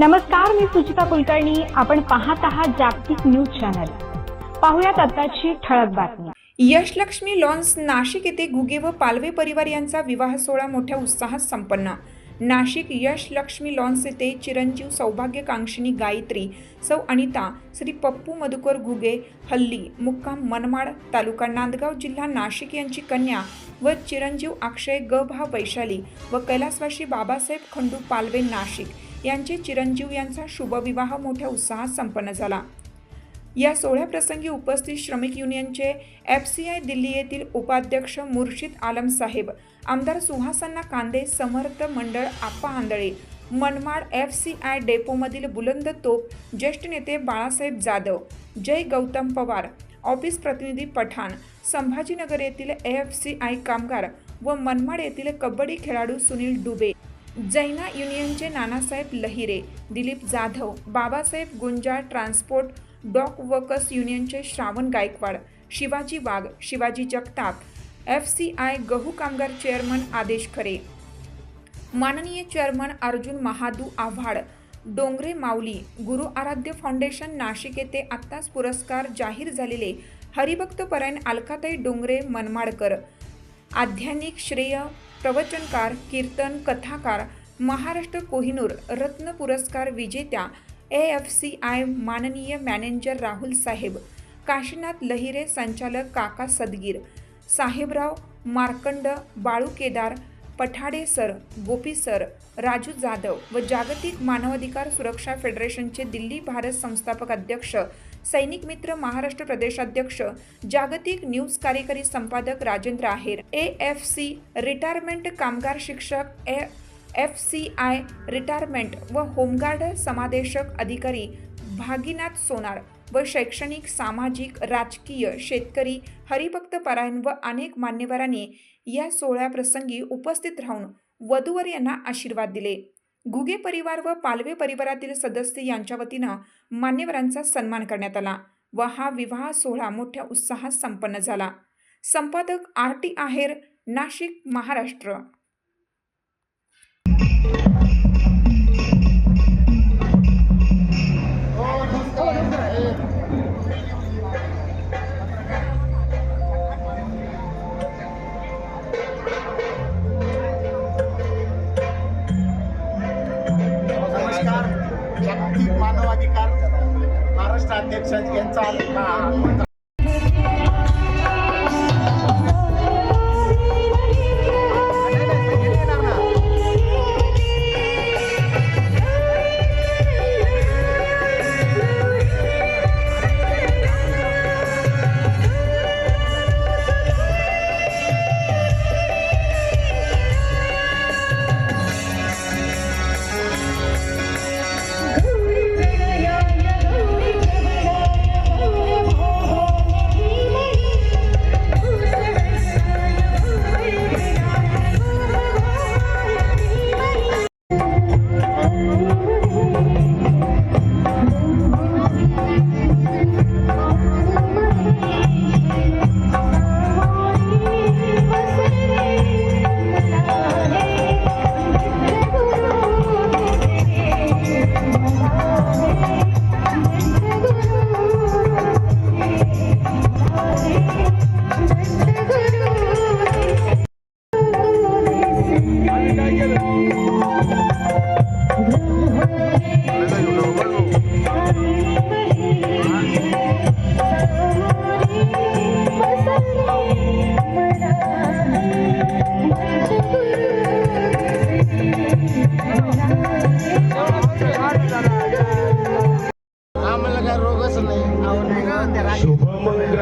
नमस्कार मी सुचिता कुलकर्णी. आपण पाहत आहात जागतिक न्यूज चॅनल. पाहुयात आताची ठळक बातमी. यशलक्ष्मी लॉन्स नाशिक येथे घुगे व पालवे परिवार यांचा विवाह सोहळा मोठ्या उत्साहात संपन्न. नाशिक यशलक्ष्मी लॉन्स येथे चिरंजीव सौभाग्यकांक्षिणी गायत्री सौ अनिता श्री पप्पू मधुकर घुगे हल्ली मुक्काम मनमाड तालुका नांदगाव जिल्हा नाशिक यांची कन्या व चिरंजीव अक्षय ग भा वैशाली व कैलासवाशी बाबासाहेब खंडू पालवे नाशिक. यांचे चिरंजीव यांचा शुभविवाह मोठ्या उत्साहात संपन्न झाला. या सोहळ्याप्रसंगी उपस्थित श्रमिक युनियनचे एफ सी आय दिल्ली येथील उपाध्यक्ष मुर्शिद आलम साहेब आमदार सुहासन्ना कांदे समर्थ मंडळ Appa Andhale Manmad F C I डेपोमधील बुलंद तोप ज्येष्ठ नेते बाळासाहेब जाधव जय गौतम पवार ऑफिस प्रतिनिधी पठाण संभाजीनगर येथील एफ सी आय कामगार व मनमाड येथील कबड्डी खेळाडू सुनील डुबे जैना युनियनचे Nanasaheb Lahire Dilip Jadhav Babasaheb Gunjal transport dock workers युनियनचे Shravan Gaikwad Shivaji Wagh Shivaji Jagtap F C I गहू कामगार चेअरमन आदेश खरे. माननीय चेअरमन अर्जुन महादू आव्हाड डोंगरे माऊली गुरु आराध्य फाउंडेशन नाशिक येथे आत्ताच पुरस्कार जाहीर झालेले हरिभक्त परायण अलकाताई डोंगरे मनमाडकर. आध्यात्मिक श्रेय प्रवचनकार कीर्तन कथाकार महाराष्ट्र कोहिनूर रत्न पुरस्कार विजेत्या ए एफ सी आय माननीय मॅनेजर राहुल साहेब काशीनाथ लहिरे संचालक काका सदगीर साहेबराव मार्कंड बाळू केदार पठाडे सर गोपी सर राजू जाधव व जागतिक मानवाधिकार सुरक्षा फेडरेशनचे दिल्ली भारत संस्थापक अध्यक्ष सैनिक मित्र महाराष्ट्र प्रदेशाध्यक्ष जागतिक न्यूज कार्यकारी संपादक Rajendra Aher A F C retirement कामगार शिक्षक A F C I retirement व होमगार्ड समादेशक अधिकारी भागीनाथ सोनार व शैक्षणिक सामाजिक राजकीय शेतकरी हरिभक्त परायण व अनेक मान्यवरांनी या सोहळ्याप्रसंगी उपस्थित राहून वधूवर यांना आशीर्वाद दिले. घुगे परिवार व पालवे परिवारातील सदस्य यांच्या वतीनं मान्यवरांचा सन्मान करण्यात आला व हा विवाह सोहळा मोठ्या उत्साहात संपन्न झाला. संपादक आर टी आहेर नाशिक महाराष्ट्र. अध्यक्ष यांचा हा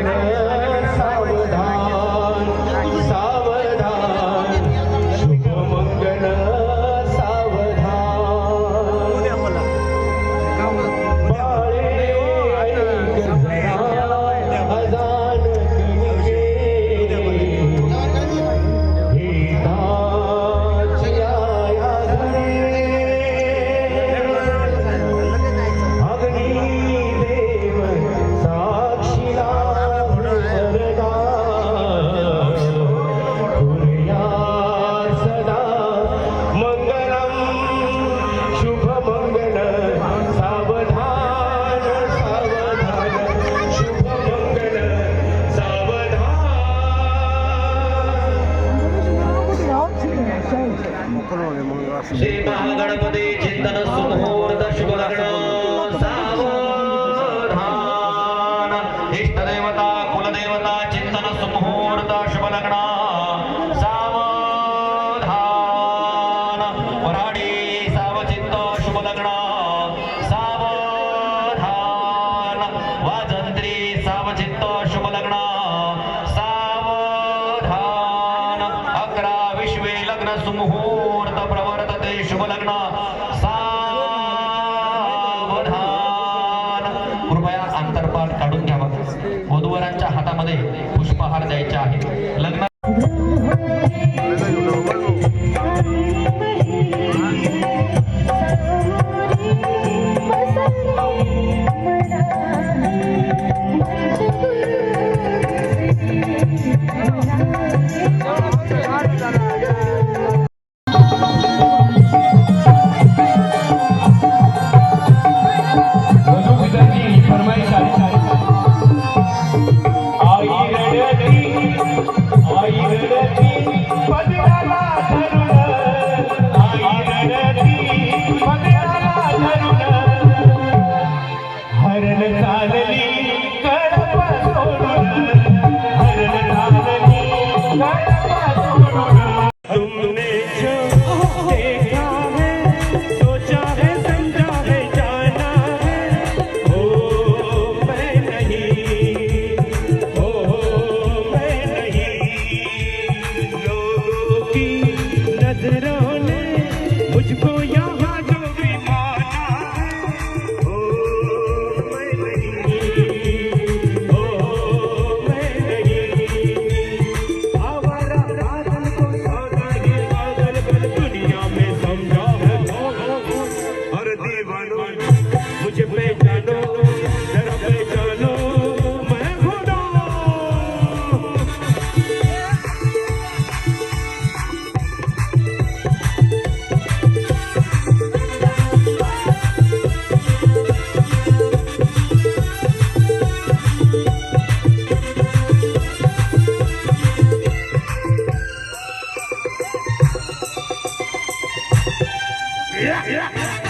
রে श्री महागणपती चिंतन सुमुहूर्त शुभ सावधान इष्टदेवता कुलदेवता चिंतन सुमुहूर्त शुभ वराडी सावचित्त शुभ लग्न पुष्पहार द्यायचे आहे yeah, yeah.